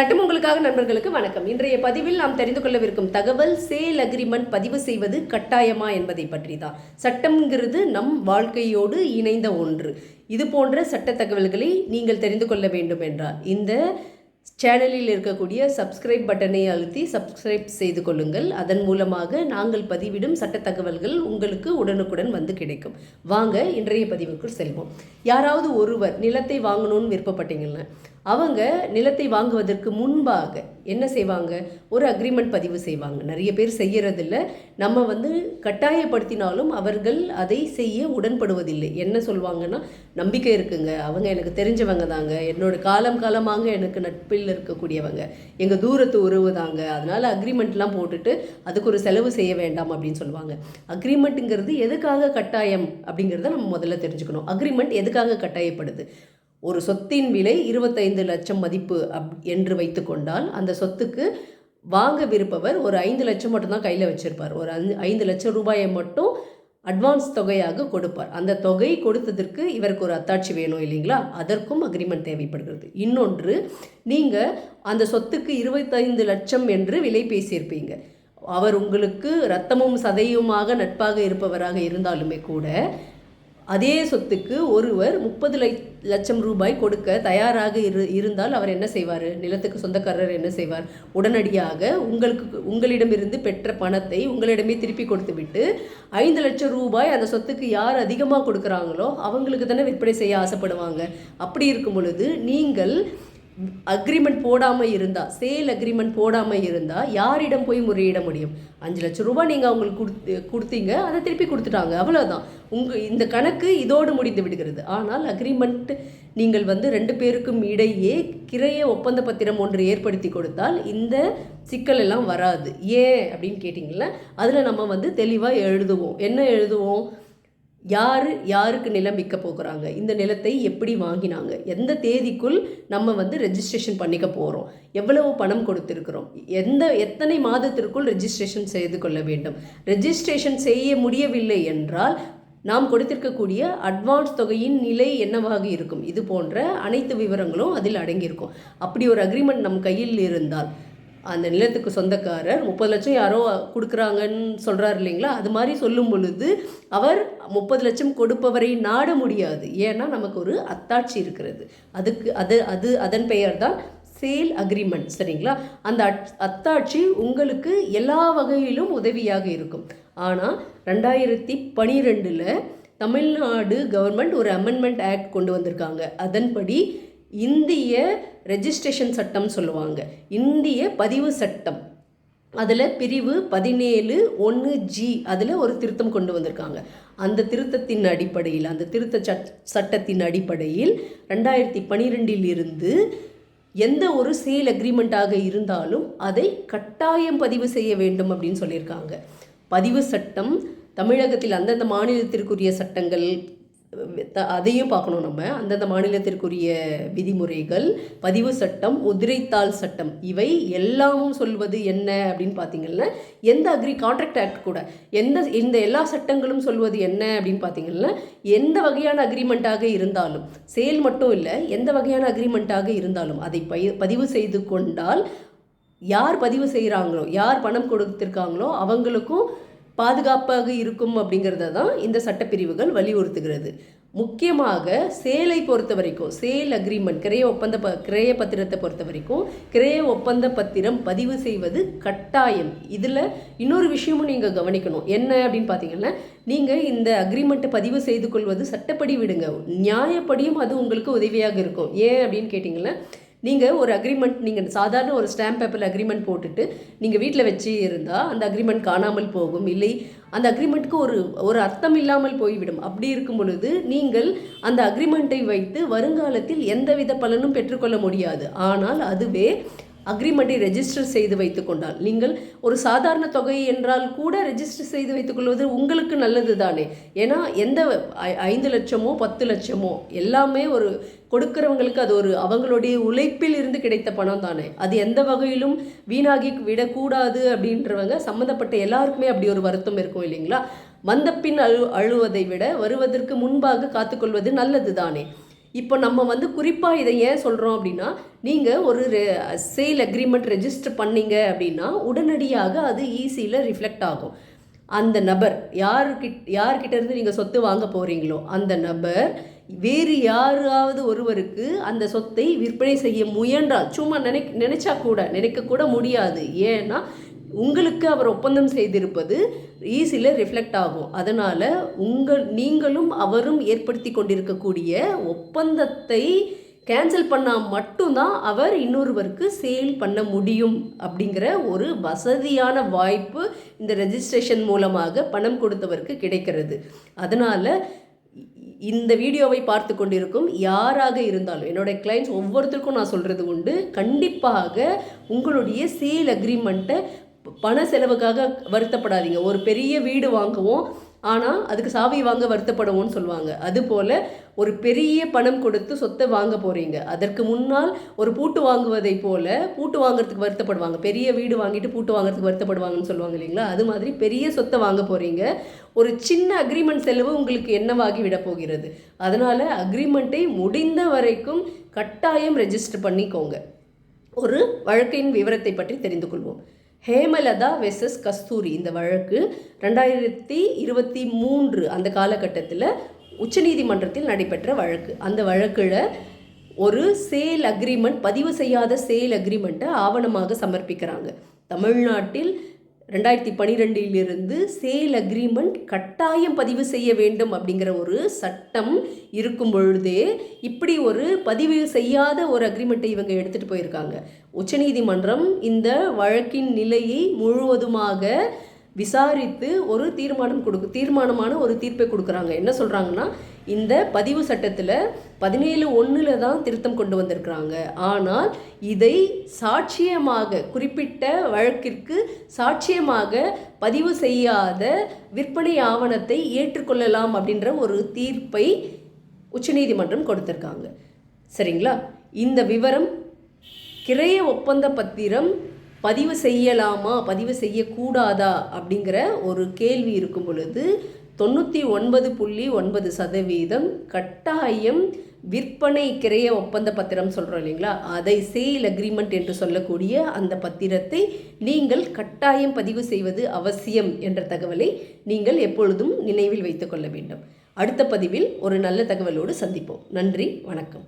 சட்டம் உங்களுக்காக நண்பர்களுக்கு வணக்கம். இன்றைய பதிவில் நாம் தெரிந்து கொள்ளவிருக்கும் தகவல் சேல் அக்ரிமெண்ட் பதிவு செய்வது கட்டாயமா என்பதை பற்றி தான் சட்டம்ங்கிறது நம் வாழ்க்கையோடு இணைந்த ஒன்று. இது போன்ற சட்ட தகவல்களை நீங்கள் தெரிந்து கொள்ள வேண்டும் என்றால் இந்த சேனலில் இருக்கக்கூடிய சப்ஸ்கிரைப் பட்டனை அழுத்தி சப்ஸ்கிரைப் செய்து கொள்ளுங்கள். அதன் மூலமாக நாங்கள் பதிவிடும் சட்ட தகவல்கள் உங்களுக்கு உடனுக்குடன் வந்து கிடைக்கும். வாங்க இன்றைய பதிவுக்குள் செல்வோம். யாராவது ஒருவர் நிலத்தை வாங்கணும்னு விருப்பப்பட்டீங்கன்னா அவங்க நிலத்தை வாங்குவதற்கு முன்பாக என்ன செய்வாங்க? ஒரு அக்ரிமெண்ட் பதிவு செய்வாங்க. நிறைய பேர் செய்யறதில்ல. நம்ம வந்து கட்டாயப்படுத்தினாலும் அவர்கள் அதை செய்ய உடன்படுவதில்லை. என்ன சொல்லுவாங்கன்னா நம்பிக்கை இருக்குங்க. அவங்க எனக்கு தெரிஞ்சவங்க தாங்க. என்னோட காலம் காலமாக எனக்கு நட்பில் இருக்கக்கூடியவங்க. எங்கள் தூரத்து உறவு தாங்க. அதனால் அக்ரிமெண்ட்லாம் போட்டுட்டு அதுக்கு ஒரு செலவு செய்ய வேண்டாம் அப்படின்னு சொல்லுவாங்க அக்ரிமெண்ட்டுங்கிறது எதுக்காக கட்டாயம் அப்படிங்கிறத நம்ம முதல்ல தெரிஞ்சுக்கணும். அக்ரிமெண்ட் எதுக்காக கட்டாயப்படுது? ஒரு சொத்தின் விலை இருபத்தைந்து லட்சம் மதிப்பு அப் என்று வைத்துக்கொண்டால் அந்த சொத்துக்கு வாங்க விருப்பவர் ஒரு ஐந்து லட்சம் மட்டும்தான் கையில் வச்சுருப்பார். ஒரு அஞ்சு ஐந்து லட்சம் ரூபாயை மட்டும் அட்வான்ஸ் தொகையாக கொடுப்பார். அந்த தொகை கொடுத்ததற்கு இவருக்கு ஒரு அத்தாட்சி வேணும் இல்லைங்களா? அதற்கும் அக்ரிமெண்ட் தேவைப்படுகிறது. இன்னொன்று நீங்கள் அந்த சொத்துக்கு இருபத்தைந்து லட்சம் என்று விலை பேசியிருப்பீங்க. அவர் உங்களுக்கு ரத்தமும் சதையுமாக நட்பாக இருப்பவராக இருந்தாலுமே கூட அதே சொத்துக்கு ஒருவர் முப்பது லட்சம் ரூபாய் கொடுக்க தயாராக இரு இருந்தால் அவர் என்ன செய்வார்? நிலத்துக்கு சொந்தக்காரர் என்ன செய்வார்? உடனடியாக உங்களுக்கு உங்களிடமிருந்து பெற்ற பணத்தை உங்களிடமே திருப்பி கொடுத்துவிட்டு ஐந்து லட்சம் ரூபாய் அந்த சொத்துக்கு யார் அதிகமாக கொடுக்குறாங்களோ அவங்களுக்கு தானே விற்பனை செய்ய ஆசைப்படுவாங்க. அப்படி இருக்கும் பொழுது நீங்கள் அக்ரிமெண்ட் போடாமல் இருந்தால் சேல் அக்ரிமெண்ட் போடாமல் இருந்தால் யாரிடம் போய் முறையிட முடியும்? அஞ்சு லட்சம் ரூபாய் நீங்கள் அவங்களுக்கு கொடுத்து கொடுத்தீங்க அதை திருப்பி கொடுத்துட்டாங்க. அவ்வளோதான் உங்கள் இந்த கணக்கு இதோடு முடிந்து விடுகிறது. ஆனால் அக்ரிமெண்ட் நீங்கள் வந்து ரெண்டு பேருக்கும் இடையே கிரைய ஒப்பந்த பத்திரம் ஒன்று ஏற்படுத்தி கொடுத்தால் இந்த சிக்கல் எல்லாம் வராது. ஏன் அப்படின்னு கேட்டிங்களா அதில் நம்ம வந்து தெளிவாக எழுதுவோம். என்ன எழுதுவோம்? யார் யாருக்கு நிலம் விற்க போகிறாங்க? இந்த நிலத்தை எப்படி வாங்கினாங்க? எந்த தேதிக்குள் நம்ம வந்து ரெஜிஸ்ட்ரேஷன் பண்ணிக்க போகிறோம் எவ்வளவு பணம் கொடுத்துருக்குறோம்? எந்த எத்தனை மாதத்திற்குள் ரெஜிஸ்ட்ரேஷன் செய்து கொள்ள வேண்டும்? ரெஜிஸ்ட்ரேஷன் செய்ய முடியவில்லை என்றால் நாம் கொடுத்திருக்கக்கூடிய அட்வான்ஸ் தொகையின் நிலை என்னவாக இருக்கும்? இது போன்ற அனைத்து விவரங்களும் அதில் அடங்கியிருக்கும். அப்படி ஒரு அக்ரிமெண்ட் நம் கையில் இருந்தால் அந்த நிலத்துக்கு சொந்தக்காரர். முப்பது லட்சம் யாரோ கொடுக்குறாங்கன்னு சொல்கிறார் இல்லைங்களா? அது மாதிரி சொல்லும் பொழுது அவர் முப்பது லட்சம் கொடுப்பவரை நாட முடியாது. ஏன்னா நமக்கு ஒரு அத்தாட்சி இருக்கிறது. அதுக்கு அது அது அதன் பெயர் தான் சேல் அக்ரிமெண்ட். சரிங்களா? அந்த அத்தாட்சி உங்களுக்கு எல்லா வகையிலும் உதவியாக இருக்கும். ஆனால் ரெண்டாயிரத்தி பனிரெண்டில் தமிழ்நாடு கவர்மெண்ட் ஒரு அமெண்ட்மெண்ட் ஆக்ட் கொண்டு வந்திருக்காங்க. அதன்படி இந்திய ரெஜிஸ்ட்ரேஷன் சட்டம் சொல்லுவாங்க. இந்திய பதிவு சட்டம். அதில் பிரிவு பதினேழு ஒன்று ஜி அதில் ஒரு திருத்தம் கொண்டு வந்திருக்காங்க. அந்த திருத்தத்தின் அடிப்படையில் அந்த திருத்த சட் சட்டத்தின் அடிப்படையில் ரெண்டாயிரத்தி பனிரெண்டில் இருந்து எந்த ஒரு சேல் அக்ரிமெண்ட்டாக இருந்தாலும் அதை கட்டாயம் பதிவு செய்ய வேண்டும் அப்படின்னு சொல்லியிருக்காங்க. பதிவு சட்டம் தமிழகத்தில் அந்தந்த மாநிலத்திற்குரிய சட்டங்கள் அதையும் பார்க்கணும் நம்ம. அந்தந்த மாநிலத்திற்குரிய விதிமுறைகள் பதிவு சட்டம் முதிரைத்தாள் சட்டம் இவை எல்லாமும் சொல்வது என்ன அப்படின்னு பார்த்தீங்கன்னா எந்த அக்ரி கான்ட்ராக்ட் ஆக்ட் கூட எந்த இந்த எல்லா சட்டங்களும் சொல்வது என்ன அப்படின்னு பார்த்தீங்கன்னா எந்த வகையான அக்ரிமெண்ட்டாக இருந்தாலும் சேல் மட்டும் இல்லை எந்த வகையான அக்ரிமெண்ட்டாக இருந்தாலும் அதை பதிவு செய்து கொண்டால் யார் பதிவு செய்கிறாங்களோ யார் பணம் கொடுத்துருக்காங்களோ அவங்களுக்கும் பாதுகாப்பாக இருக்கும் அப்படிங்கிறத தான் இந்த சட்டப்பிரிவுகள் வலியுறுத்துகிறது. முக்கியமாக சேலை பொறுத்த வரைக்கும் சேல் அக்ரிமெண்ட் கிரைய ஒப்பந்த ப கிரைய பத்திரத்தை பொறுத்த வரைக்கும் கிரைய ஒப்பந்த பத்திரம் பதிவு செய்வது கட்டாயம். இதில் இன்னொரு விஷயமும் நீங்கள் கவனிக்கணும். என்ன அப்படின்னு பார்த்தீங்கன்னா நீங்கள் இந்த அக்ரிமெண்ட்டை பதிவு செய்து கொள்வது சட்டப்படி விடுங்க. நியாயப்படியும் அது உங்களுக்கு உதவியாக இருக்கும். ஏன் அப்படின்னு கேட்டிங்கன்னா நீங்கள் ஒரு அக்ரிமெண்ட் நீங்கள் சாதாரண ஒரு ஸ்டாம்ப் பேப்பரில் அக்ரிமெண்ட் போட்டுட்டு நீங்கள் வீட்டில் வச்சு இருந்தால் அந்த அக்ரிமெண்ட் காணாமல் போகும். இல்லை அந்த அக்ரிமெண்ட்டுக்கு ஒரு ஒரு அர்த்தம் இல்லாமல் போய்விடும். அப்படி இருக்கும் பொழுது நீங்கள் அந்த அக்ரிமெண்ட்டை வைத்து வருங்காலத்தில் எந்தவித பலனும் பெற்றுக்கொள்ள முடியாது. ஆனால் அதுவே அக்ரிமெண்ட்டை ரெஜிஸ்டர் செய்து வைத்துக்கொண்டால் நீங்கள் ஒரு சாதாரண தொகை என்றால் கூட ரெஜிஸ்டர் செய்து வைத்துக்கொள்வது உங்களுக்கு நல்லது தானே. ஏன்னா எந்த ஐந்து லட்சமோ பத்து லட்சமோ எல்லாமே ஒரு கொடுக்குறவங்களுக்கு அது ஒரு அவங்களுடைய உழைப்பில் இருந்து கிடைத்த பணம் தானே. அது எந்த வகையிலும் வீணாகி விடக்கூடாது அப்படின்றவங்க சம்மந்தப்பட்ட எல்லாருக்குமே அப்படி ஒரு வருத்தம் இருக்கும் இல்லைங்களா? வந்த பின் அழு அழுவதை விட வருவதற்கு முன்பாக காத்துக்கொள்வது நல்லது தானே. இப்போ நம்ம வந்து குறிப்பாக இதை ஏன் சொல்கிறோம் அப்படின்னா நீங்கள் ஒரு சேல் அக்ரிமெண்ட் ரெஜிஸ்டர் பண்ணீங்க அப்படின்னா உடனடியாக அது ஈஸியில் ரிஃப்ளெக்ட் ஆகும். அந்த நபர் யாருக்கிட் யார்கிட்ட இருந்து நீங்கள் சொத்து வாங்க போகிறீங்களோ அந்த நபர் வேறு யாராவது ஒருவருக்கு அந்த சொத்தை விற்பனை செய்ய முயன்றால் சும்மா நினை நினைச்சா கூட நினைக்க கூட முடியாது. ஏன்னா உங்களுக்கு அவர் ஒப்பந்தம் செய்திருப்பது ஈஸியில் ரிஃப்ளெக்ட் ஆகும். அதனால் உங்கள் நீங்களும் அவரும் ஏற்படுத்தி கொண்டிருக்கக்கூடிய ஒப்பந்தத்தை கேன்சல் பண்ணால் மட்டும்தான் அவர் இன்னொருவருக்கு சேல் பண்ண முடியும் அப்படிங்கிற ஒரு வசதியான வாய்ப்பு இந்த ரெஜிஸ்ட்ரேஷன் மூலமாக பணம் கொடுத்தவருக்கு கிடைக்கிறது. அதனால் இந்த வீடியோவை பார்த்து கொண்டிருக்கும் யாராக இருந்தாலும் என்னுடைய கிளைண்ட்ஸ் ஒவ்வொருத்தருக்கும் நான் சொல்கிறது உண்டு. கண்டிப்பாக உங்களுடைய சேல் அக்ரிமெண்ட்டை பண செலவுக்காக வருத்தப்படாதீங்க. ஒரு பெரிய வீடு வாங்குவோம் ஆனால் அதுக்கு சாவி வாங்க வருத்தப்படுவோம்னு சொல்லுவாங்க. அதுபோல் ஒரு பெரிய பணம் கொடுத்து சொத்தை வாங்க போகிறீங்க அதற்கு முன்னால் ஒரு பூட்டு வாங்குவதை போல் பூட்டு வாங்குறதுக்கு வருத்தப்படுவாங்க. பெரிய வீடு வாங்கிட்டு பூட்டு வாங்குறதுக்கு வருத்தப்படுவாங்கன்னு சொல்லுவாங்க இல்லைங்களா? அது மாதிரி பெரிய சொத்தை வாங்க போகிறீங்க ஒரு சின்ன அக்ரிமெண்ட் செலவு உங்களுக்கு என்னவாகி விட போகிறது? அதனால் அக்ரிமெண்ட்டை முடிந்த வரைக்கும் கட்டாயம் ரெஜிஸ்டர் பண்ணிக்கோங்க. ஒரு வழக்கின் விவரத்தை பற்றி தெரிந்து கொள்வோம். ஹேமலதா வெசஸ் கஸ்தூரி. இந்த வழக்கு ரெண்டாயிரத்தி இருபத்தி மூன்று அந்த காலகட்டத்தில் உச்சநீதிமன்றத்தில் நடைபெற்ற வழக்கு. அந்த வழக்கில் ஒரு சேல் அக்ரிமெண்ட் பதிவு செய்யாத சேல் அக்ரிமெண்ட்டை ஆவணமாக சமர்ப்பிக்கிறாங்க. தமிழ்நாட்டில் ரெண்டாயிரத்தி பனிரெண்டிலிருந்து சேல் அக்ரிமெண்ட் கட்டாயம் பதிவு செய்ய வேண்டும் அப்படிங்கிற ஒரு சட்டம் இருக்கும் பொழுதே இப்படி ஒரு பதிவு செய்யாத ஒரு அக்ரிமெண்ட்டை இவங்க எடுத்துகிட்டு போயிருக்காங்க. உச்சநீதிமன்றம் இந்த வழக்கின் நிலையை முழுவதுமாக விசாரித்து ஒரு தீர்மானம் கொடுக்கு தீர்மானமான ஒரு தீர்ப்பை கொடுக்குறாங்க. என்ன சொல்கிறாங்கன்னா இந்த பதிவு சட்டத்தில் பதினேழு ஒன்றில் தான் திருத்தம் கொண்டு வந்திருக்கிறாங்க. ஆனால் இதை சாட்சியமாக குறிப்பிட்ட வழக்கிற்கு சாட்சியமாக பதிவு செய்யாத விற்பனை ஆவணத்தை ஏற்றுக்கொள்ளலாம் அப்படின்ற ஒரு தீர்ப்பை உச்சநீதிமன்றம் கொடுத்துருக்காங்க. சரிங்களா? இந்த விவரம் கிரைய ஒப்பந்த பத்திரம் பதிவு செய்யலாமா பதிவு செய்யக்கூடாதா அப்படிங்கிற ஒரு கேள்வி இருக்கும் பொழுது தொண்ணூற்றி ஒன்பது புள்ளி ஒன்பது சதவீதம் கட்டாயம் விற்பனை கிரைய ஒப்பந்த பத்திரம் சொல்கிறோம் இல்லைங்களா? அதை சேல் அக்ரிமெண்ட் என்று சொல்லக்கூடிய அந்த பத்திரத்தை நீங்கள் கட்டாயம் பதிவு செய்வது அவசியம் என்ற தகவலை நீங்கள் எப்பொழுதும் நினைவில் வைத்துக்கொள்ள வேண்டும். அடுத்த பதிவில் ஒரு நல்ல தகவலோடு சந்திப்போம். நன்றி வணக்கம்.